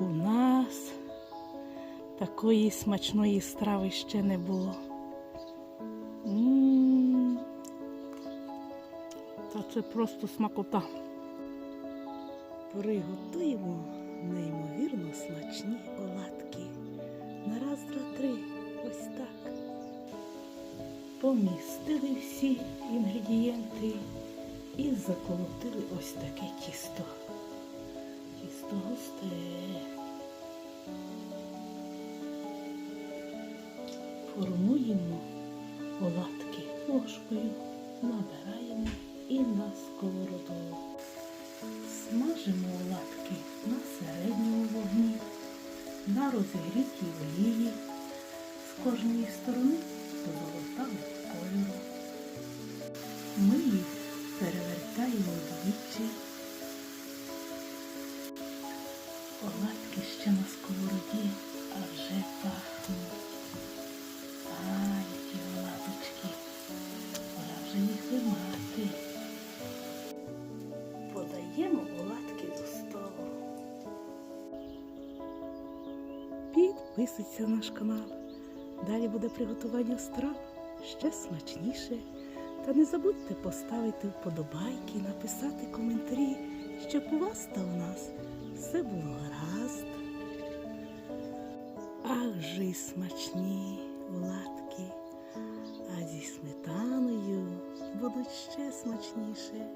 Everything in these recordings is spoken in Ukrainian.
У нас такої смачної страви ще не було. Та це просто смакота. Приготуємо неймовірно смачні оладки. На раз, два, три. Ось так. Помістили всі інгредієнти і заколотили ось таке тісто. Тісто густе. Формуємо оладки ложкою, набираємо і на сковороду. Смажимо оладки на середньому вогні, на розігрітій олії з кожної сторони до золотавого кольору. Ми їх перевертаємо двічі. Оладки ще на сковороді, а вже пахнуть. Вимати. Подаємо оладки до столу. Підписуйся на наш канал. Далі буде приготування страв ще смачніше. Та не забудьте поставити вподобайки, написати коментарі, щоб у вас та у нас все було гаразд. Ах же смачні оладки, а зі сметаною смачніше.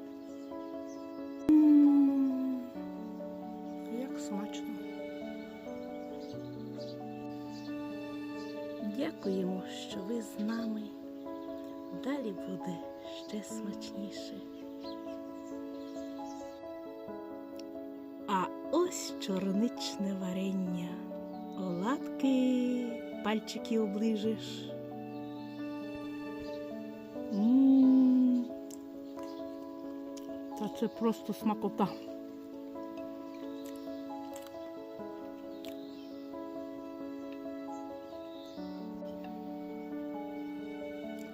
Як смачно. Дякуємо, що ви з нами. Далі буде ще смачніше. А ось чорничне варення. Оладки, пальчики оближеш. Та це просто смакота.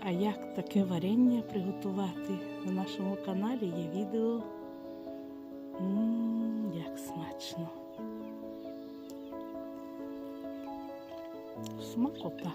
А як таке варення приготувати на нашому каналі є відео. Мм, як смачно. Смакота.